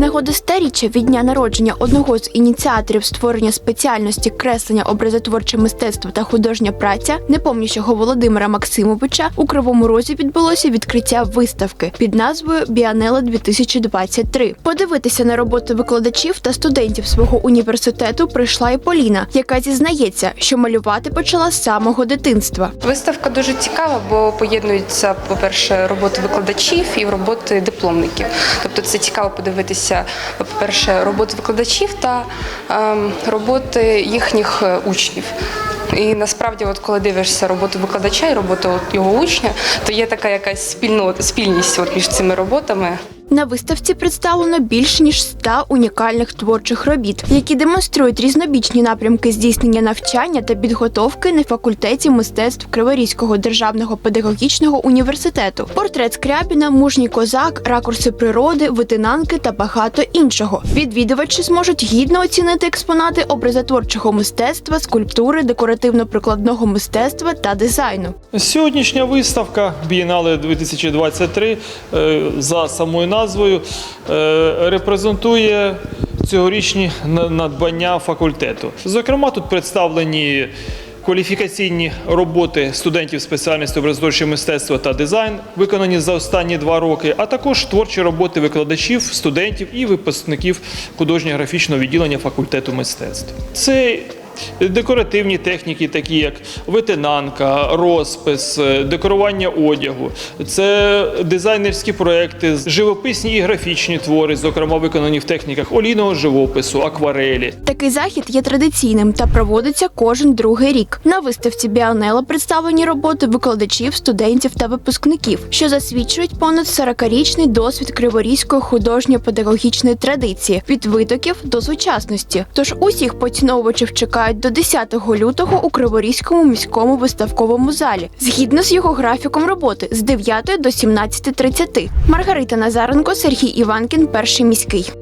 нагоди старіччя від дня народження одного з ініціаторів створення спеціальності креслення образотворче мистецтво та художня праця непомнішого Володимира Максимовича у Кривому Розі відбулося відкриття виставки під назвою Біанела 2023 Подивитися на роботи викладачів та студентів свого університету прийшла і Поліна, яка зізнається, що малювати почала з самого дитинства. Виставка дуже цікава, бо поєднуються, по-перше, роботи викладачів і роботи дипломників. Тобто це цікаво подивитися, по-перше, роботи викладачів та ем, роботи їхніх е, учнів. І насправді, от коли дивишся роботу викладача і роботу його учня, то є така якась спільнота, спільність от між цими роботами. На виставці представлено більше ніж 100 унікальних творчих робіт, які демонструють різнобічні напрямки здійснення навчання та підготовки на факультеті мистецтв Криворізького державного педагогічного університету. Портрет Скрябіна, мужній козак, ракурси природи, витинанки та багато іншого. Відвідувачі зможуть гідно оцінити експонати образотворчого мистецтва, скульптури, декоративно-прикладного мистецтва та дизайну. Сьогоднішня виставка Бієнале 2023 е, за самою назвою е, репрезентує цьогорічні на- надбання факультету. Зокрема, тут представлені кваліфікаційні роботи студентів спеціальності образотворче мистецтво та дизайн, виконані за останні два роки, а також творчі роботи викладачів, студентів і випускників художньо-графічного відділення факультету мистецтв. Це Декоративні техніки, такі як витинанка, розпис, е, декорування одягу, це дизайнерські проекти, живописні і графічні твори, зокрема виконані в техніках олійного живопису, акварелі. Такий захід є традиційним та проводиться кожен другий рік. На виставці Біанела представлені роботи викладачів, студентів та випускників, що засвідчують понад 40-річний досвід криворізької художньо-педагогічної традиції від витоків до сучасності. Тож усіх поціновувачів чекають до 10 лютого у Криворізькому міському виставковому залі, згідно з його графіком роботи з 9 до 17.30. Маргарита Назаренко, Сергій Іванкін, перший міський.